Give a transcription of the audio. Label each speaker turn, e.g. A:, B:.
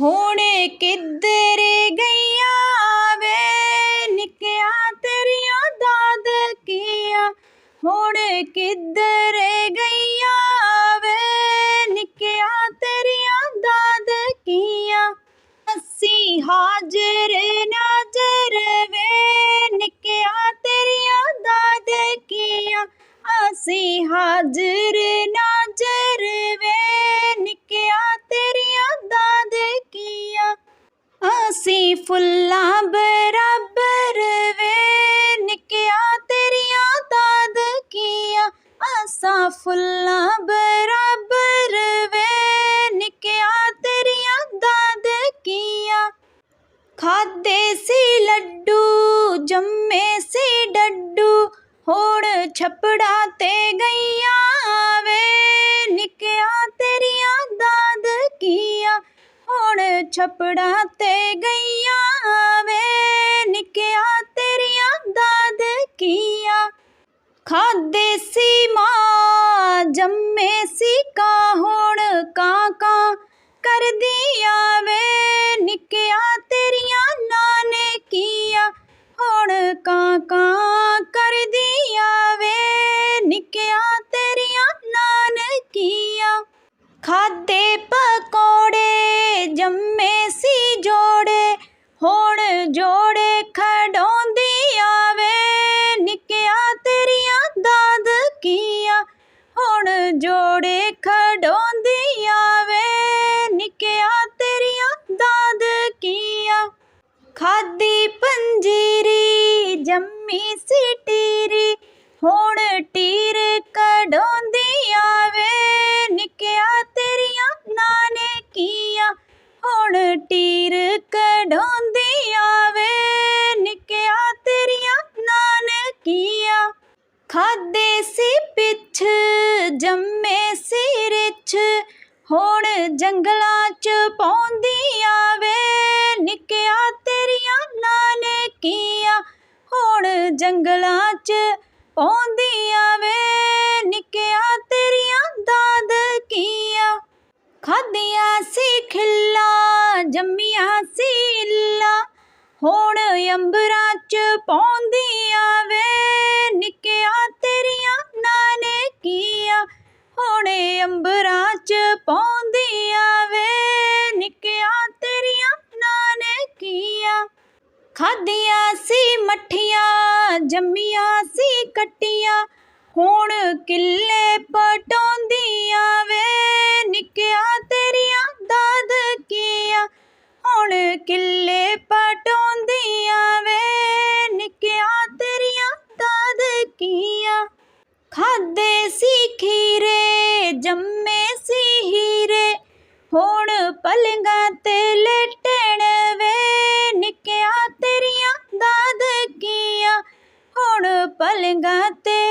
A: ਹੁਣ ਕਿੱਧਰ ਗਈਆਂ ਵੇ? ਨਿੱਕਿਆ ਤੇਰੀਆਂ ਦਾਦਕੀਆਂ। ਹੁਣ ਕਿੱਧਰ ਗਈਆਂ ਵੇ? ਨਿੱਕਿਆ ਤੇਰੀਆਂ ਦਾਦ ਦਾਦਕੀਆਂ। ਅਸੀਂ ਹਾਜ਼ਰ ਅਸਾਂ ਫੁੱਲਾਂ ਬਰਾਬਰ ਵੇ, ਨਿੱਕਿਆ ਤੇਰੀਆਂ ਦਾਦਕੀਆਂ ਖਾਦੇ ਸੀ ਲੱਡੂ, ਜੰਮੇ ਸੀ ਡੱਡੂ, ਹੁਣ ਛਪੜਾ ਤੇ ਗਈਆਂ ਵੇ, ਨਿੱਕਿਆ ਤੇਰੀਆਂ ਦਾਦਕੀਆਂ ਹੁਣ ਛਪੜਾ ਤੇ ਗਈਆਂ ਵੇ, ਨਿੱਕਿਆ ਤੇਰੀਆਂ ਦਾਦਕੀਆਂ ਖਾਦੇ ਕਰਦੀਆਂ ਵੇ ਨਿੱਕਿਆ ਤੇਰੀਆਂ ਨਾਨਕੀਆਂ। ਹੁਣ ਕਾਂ ਕਾਂ ਕਰਦੀਆਂ ਵੇ ਨਿੱਕਿਆ ਤੇਰੀਆਂ ਨਾਨਕੀਆਂ। ਖਾਦੇ ਪਕੌੜੇ ਜੰਮੇ ਸੀ ਜੋੜੇ, ਹੁਣ ਜੋੜੇ ਖਡਾਉਂਦੀਆਂ ਵੇ ਨਿੱਕਿਆ ਤੇਰੀਆਂ ਦਾਦਕੀਆਂ। ਹੁਣ ਜੋੜੇ ਖਡਾਉਂਦੀਆਂ ਖਾਦੀ ਪੰਜੀਰੀ, ਜੰਮੀ ਸੀ ਟੀਰੀ ਹੁਣ ਟੀਰ ਕਢਾਉਂਦੀਆਂ ਵੇ ਨਿੱਕਿਆ ਤੇਰੀਆਂ ਨਾਨਕੀਆਂ ਹੁਣ ਟੀਰ ਕਢਾਉਂਦੀਆਂ ਵੇ ਨਿੱਕਿਆ ਤੇਰੀਆਂ ਨਾਨਕੀਆਂ ਖਾਦੇ ਸੀ ਪਿੱਛ, ਜੰਮੇ ਸੀ ਰਿੱਛ, ਹੁਣ ਜੰਗਲਾਂ ਚ ਪਾਉਂਦੀਆਂ ਵੇ ਨਿੱਕਿਆ ਜੰਗਲਾਂ ਚ ਪਾਉਂਦੀਆਂ ਵੇ, ਨਿੱਕਿਆ ਤੇਰੀਆਂ ਦਾਦਕੀਆਂ ਖਾਦੀਆਂ ਸੀ ਖਿੱਲਾ, ਜੰਮੀਆਂ ਸੀ ਇੱਲਾ ਹੁਣ ਅੰਬਰਾਂ ਚ ਪਾਉਂਦੀਆਂ ਵੇ। ਜੰਮੀਆਂ ਸੀ ਕੱਟੀਆਂ, ਹੁਣ ਕਿੱਲੇ ਪਟਾਉਂਦੀਆਂ ਵੇ, ਨਿੱਕਿਆ ਤੇਰੀਆਂ ਦਾਦਕੀਆਂ। ਹੁਣ ਕਿੱਲੇ ਪਟਾਉਂਦੀਆਂ ਵੇ, ਨਿੱਕਿਆ ਤੇਰੀਆਂ ਦਾਦਕੀਆਂ। ਖਾਦੇ ਸੀ ਖੀਰੇ, ਜੰਮੇ ਸੀ ਹੀਰੇ, ਹੁਣ ਪਲੰਗਾਂ ਤੇ Mate